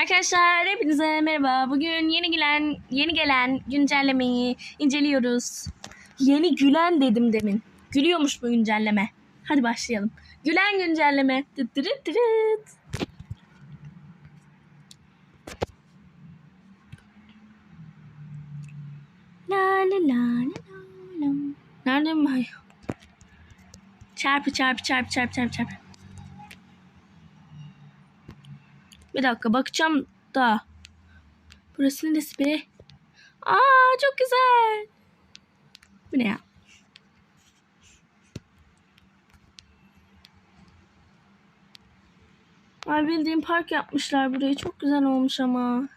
Arkadaşlar hepinize merhaba. Bugün yeni gelen yeni gelen güncellemeyi inceliyoruz. Yeni gülen dedim demin. Gülüyormuş bu güncelleme. Hadi başlayalım. Gülen güncelleme. Tıt tırıt tırıt. La la la la la la. Nerede mi? Çarpı çarpı çarpı çarpı çarpı çarpı. Bir dakika bakacağım da. Burası neresi be? Aa çok güzel. Bu ne ya? Ay bildiğim park yapmışlar burayı. Çok güzel olmuş ama.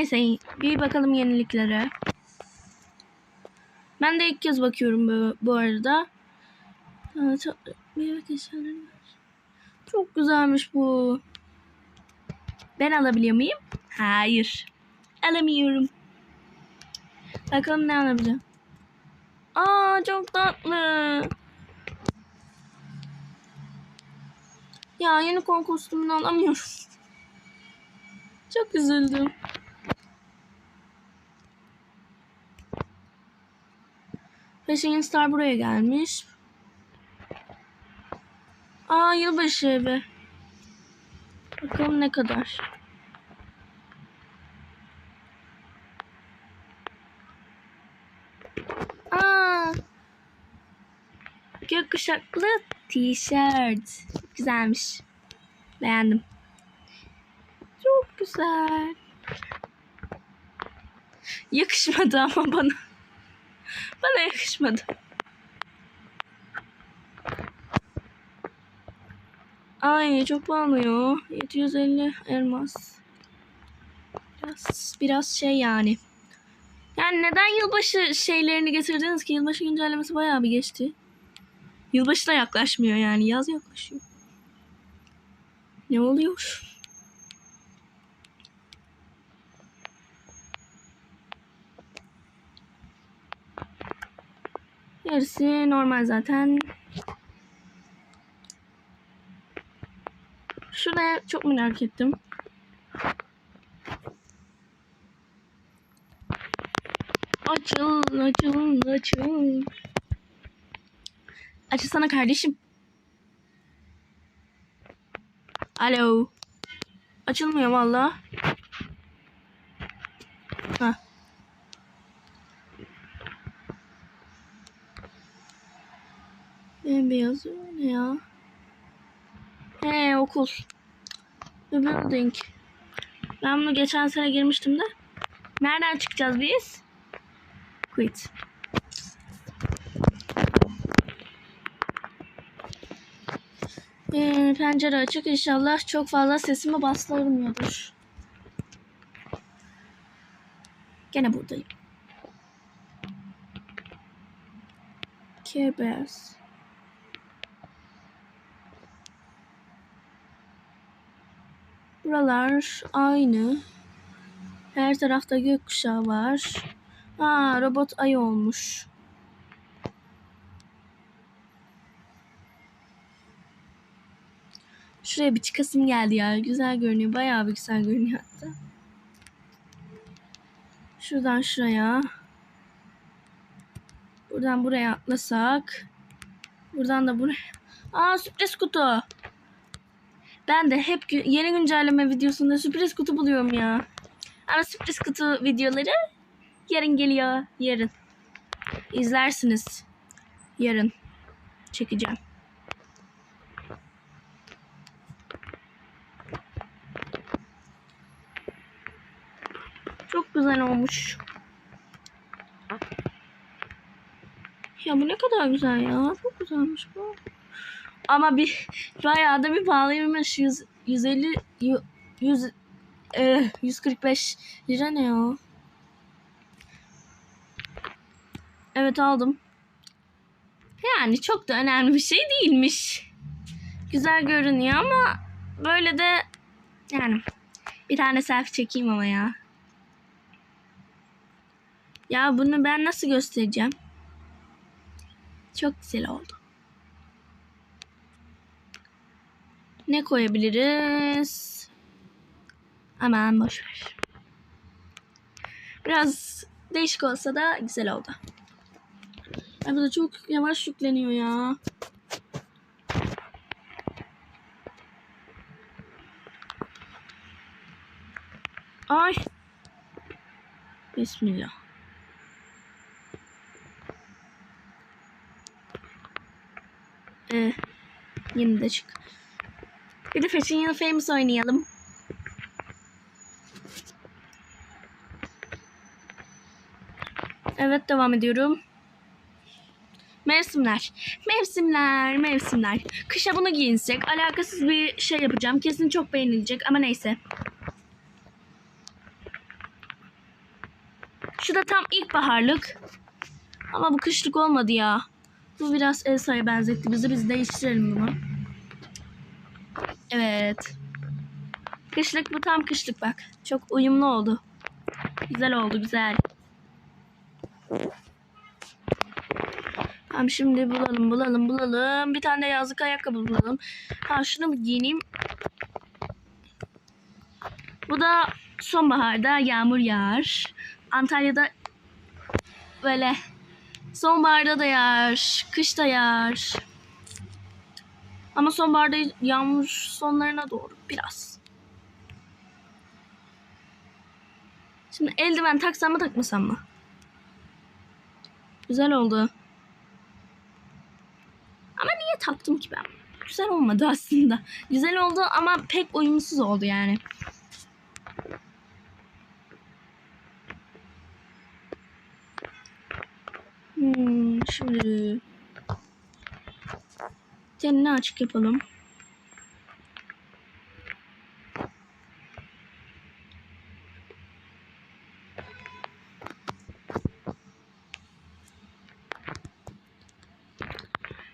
Neyse bir bakalım yeniliklere. Ben de ilk kez bakıyorum bu, bu arada. Çok, güzelmiş bu. Ben alabiliyor muyum? Hayır. Alamıyorum. Bakalım ne alabilirim. Aa çok tatlı. Ya unicorn kostümünü alamıyorum. Çok üzüldüm. Fashion Star buraya gelmiş. Aa yılbaşı evi. Bakalım ne kadar. Aa. Gökkuşaklı. Çok güzelmiş. Beğendim. Çok güzel. Yakışmadı ama bana. Bana yakışmadı. Ay çok pahalı ya. 750 elmas. Biraz, biraz şey yani. Yani neden yılbaşı şeylerini getirdiniz ki? Yılbaşı güncellemesi bayağı bir geçti. Yılbaşı da yaklaşmıyor yani. Yaz yaklaşıyor. Ne oluyor? Yarısı normal zaten. Şuraya çok merak ettim. Açıl, açıl, açıl. Açılsana kardeşim. Alo. Açılmıyor valla. Ha. Bembeyaz ne ya? He okul. The building. Ben bunu geçen sene girmiştim de. Nereden çıkacağız biz? Quit. Ee, pencere açık inşallah çok fazla sesimi bastırmıyordur. Gene buradayım. Care Bears. Buralar aynı. Her tarafta gökkuşağı var. Aa robot ay olmuş. Şuraya bir çıkasım geldi ya. Güzel görünüyor. Bayağı bir güzel görünüyor hatta. Şuradan şuraya. Buradan buraya atlasak. Buradan da buraya. Aa sürpriz kutu. Ben de hep gü- yeni güncelleme videosunda sürpriz kutu buluyorum ya. Ama sürpriz kutu videoları yarın geliyor. Yarın. İzlersiniz. Yarın. Çekeceğim. Çok güzel olmuş. Ya bu ne kadar güzel ya. Çok güzelmiş bu. Ama bir bayağı da bir pahalıymış. 100, 150 yu- 100 e, 145 lira ne ya? Evet aldım. Yani çok da önemli bir şey değilmiş. Güzel görünüyor ama böyle de yani bir tane selfie çekeyim ama ya. Ya bunu ben nasıl göstereceğim? Çok güzel oldu. Ne koyabiliriz? Aman boş ver. Biraz değişik olsa da güzel oldu. Ay bu da çok yavaş yükleniyor ya. Ay. Bismillah. Ee, yeni de çık. Bir de Fashion Yıl Famous oynayalım. Evet devam ediyorum. Mevsimler. Mevsimler, mevsimler. Kışa bunu giyinsek alakasız bir şey yapacağım. Kesin çok beğenilecek ama neyse. Şu da tam ilkbaharlık. Ama bu kışlık olmadı ya. Bu biraz Elsa'ya benzetti bizi. Biz değiştirelim bunu. Evet. Kışlık bu tam kışlık bak. Çok uyumlu oldu. Güzel oldu güzel. Tamam şimdi bulalım bulalım bulalım. Bir tane de yazlık ayakkabı bulalım. Ha şunu giyineyim? Bu da sonbaharda yağmur yağar. Antalya'da böyle sonbaharda da yağar, kışta yağar. Ama sonbaharda yağmur sonlarına doğru biraz. Şimdi eldiven taksam mı takmasam mı? Güzel oldu. Ama niye taktım ki ben? Güzel olmadı aslında. Güzel oldu ama pek uyumsuz oldu yani. Hmm, şimdi tenini açık yapalım.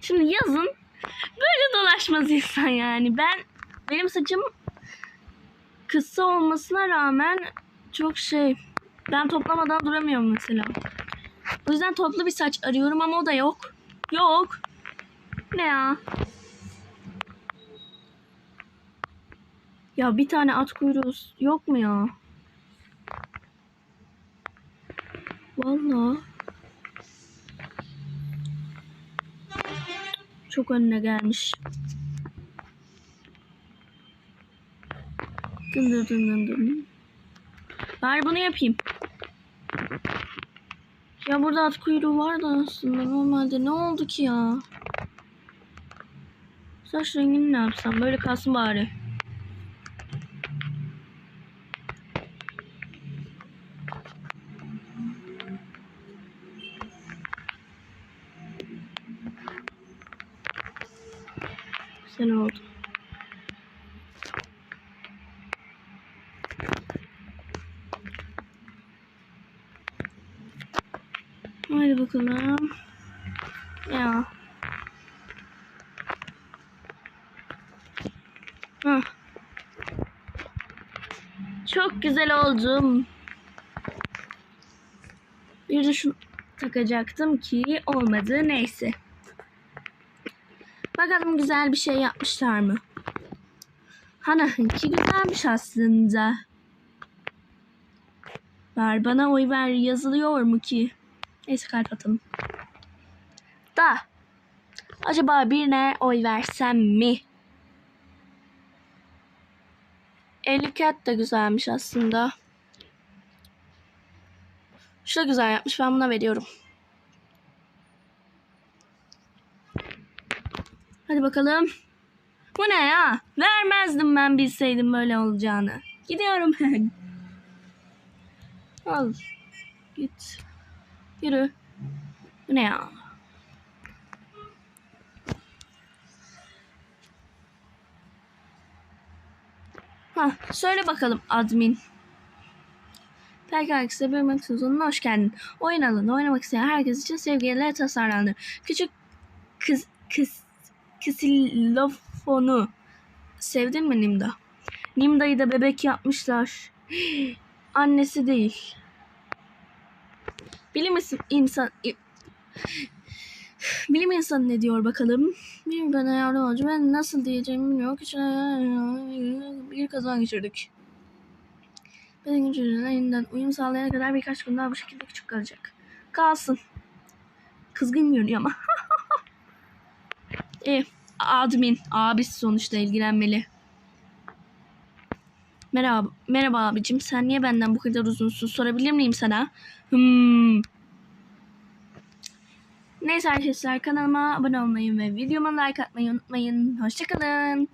Şimdi yazın böyle dolaşmaz insan yani. Ben benim saçım kısa olmasına rağmen çok şey ben toplamadan duramıyorum mesela. O yüzden toplu bir saç arıyorum ama o da yok. Yok. Ne ya? Ya bir tane at kuyruğu yok mu ya? Vallahi. Çok önüne gelmiş. Dın dın dın dın dın. Bari bunu yapayım. Ya burada at kuyruğu vardı aslında normalde. Ne oldu ki ya? Saç rengini ne yapsam? Böyle kalsın bari. Güzel oldu. Hadi bakalım. Ya. Hah. Çok güzel oldum. Bir de şunu takacaktım ki olmadı. Neyse. Bakalım güzel bir şey yapmışlar mı? Hanah'ınki güzelmiş aslında. Ver bana oy ver yazılıyor mu ki? Neyse kalp atalım. Da. Acaba birine oy versem mi? 50 kat da güzelmiş aslında. Şu da güzel yapmış. Ben buna veriyorum. Hadi bakalım. Bu ne ya? Vermezdim ben bilseydim böyle olacağını. Gidiyorum ben. Al. Git. Yürü. Bu ne ya? Ha, söyle bakalım admin. Herkese bölüm sezonuna hoş geldin. Oyun alanı oynamak isteyen herkes için sevgiyle tasarlandı. Küçük kız kız ksilofonu sevdin mi Nimda? Nimda'yı da bebek yapmışlar. Annesi değil. Bilim insan Bilim insanı ne diyor bakalım? Bir bana yardım olacak. Ben nasıl diyeceğimi bilmiyorum. Küçük bir kazan geçirdik. Benim gücümden yeniden uyum sağlayana kadar birkaç gün daha bu şekilde küçük kalacak. Kalsın. Kızgın görünüyor ama. e, admin. Abisi sonuçta ilgilenmeli. Merhaba, merhaba abicim. Sen niye benden bu kadar uzunsun? Sorabilir miyim sana? Hmm. Neyse arkadaşlar kanalıma abone olmayı ve videoma like atmayı unutmayın. Hoşçakalın.